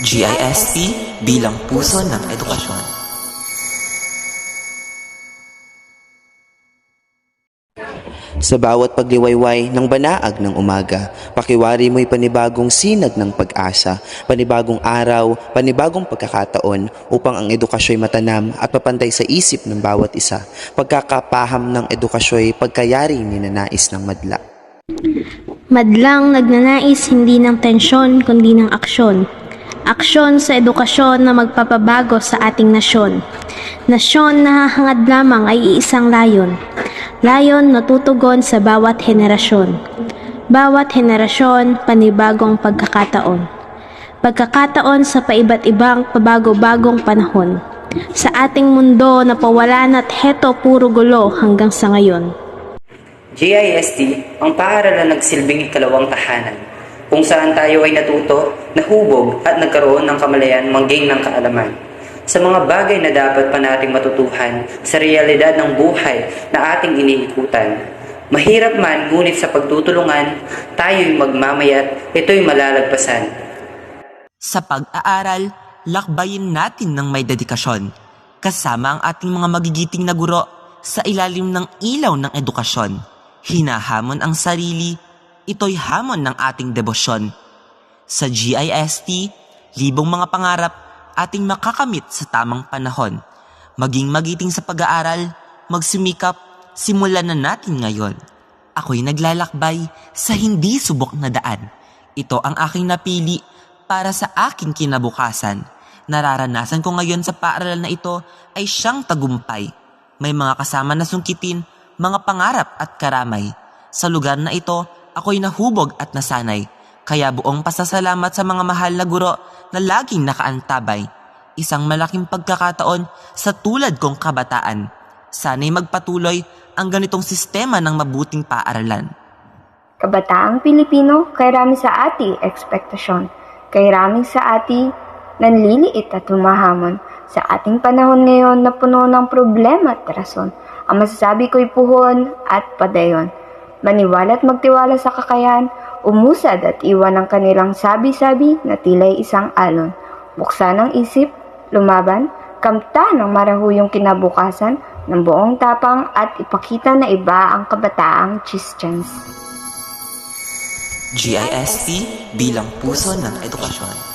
GIST bilang puso ng edukasyon. Sa bawat pagliwayway ng banaag ng umaga, pakiwari mo'y panibagong sinag ng pag-asa, panibagong araw, panibagong pagkakataon upang ang edukasyo'y matanam at papantay sa isip ng bawat isa. Pagkakapaham ng edukasyo'y pagkayaring ninanais ng madla. Madlang nagnanais hindi ng tensyon kundi ng aksyon. Aksyon sa edukasyon na magpapabago sa ating nasyon. Nasyon na hahangad lamang ay iisang layon. Layon na tutugon sa bawat henerasyon. Bawat henerasyon, panibagong pagkakataon. Pagkakataon sa paiba't ibang pabago-bagong panahon. Sa ating mundo na pawalan at heto puro gulo hanggang sa ngayon. GIST ang paaralan nagsilbing ikalawang tahanan, kung saan tayo ay natuto, nahubog at nagkaroon ng kamalayan mangging ng kaalaman sa mga bagay na dapat pa nating matutuhan sa realidad ng buhay na ating iniikutan. Mahirap man, ngunit sa pagtutulungan, tayo'y magmamayat, ito'y malalagpasan. Sa pag-aaral, lakbayin natin ng may dedikasyon, kasama ang ating mga magigiting na guro sa ilalim ng ilaw ng edukasyon. Hinahamon ang sarili, ito'y hamon ng ating debosyon. Sa GIST, libong mga pangarap ating makakamit sa tamang panahon. Maging magiting sa pag-aaral, magsimikap, simulan na natin ngayon. Ako'y naglalakbay sa hindi subok na daan. Ito ang aking napili para sa aking kinabukasan. Nararanasan ko ngayon sa paaralan na ito ay siyang tagumpay. May mga kasama na sungkitin, mga pangarap at karamay. Sa lugar na ito, ako'y nahubog at nasanay. Kaya buong pasasalamat sa mga mahal na guro na laging nakaantabay. Isang malaking pagkakataon sa tulad kong kabataan. Sana'y magpatuloy ang ganitong sistema ng mabuting paaralan. Kabataang Pilipino, kay rami sa ati ekspektasyon, kay rami sa ati nanliliit at humahamon. Sa ating panahon ngayon na puno ng problema at rason, ang masasabi ko'y puhon at padayon. Maniwala at magtiwala sa kakayahan, umusad at iwan ang kanilang sabi-sabi na tila'y isang alon. Buksan ang isip, lumaban, kamta ng marahuyong kinabukasan ng buong tapang at ipakita na iba ang kabataang Christians. GIST bilang puso ng edukasyon.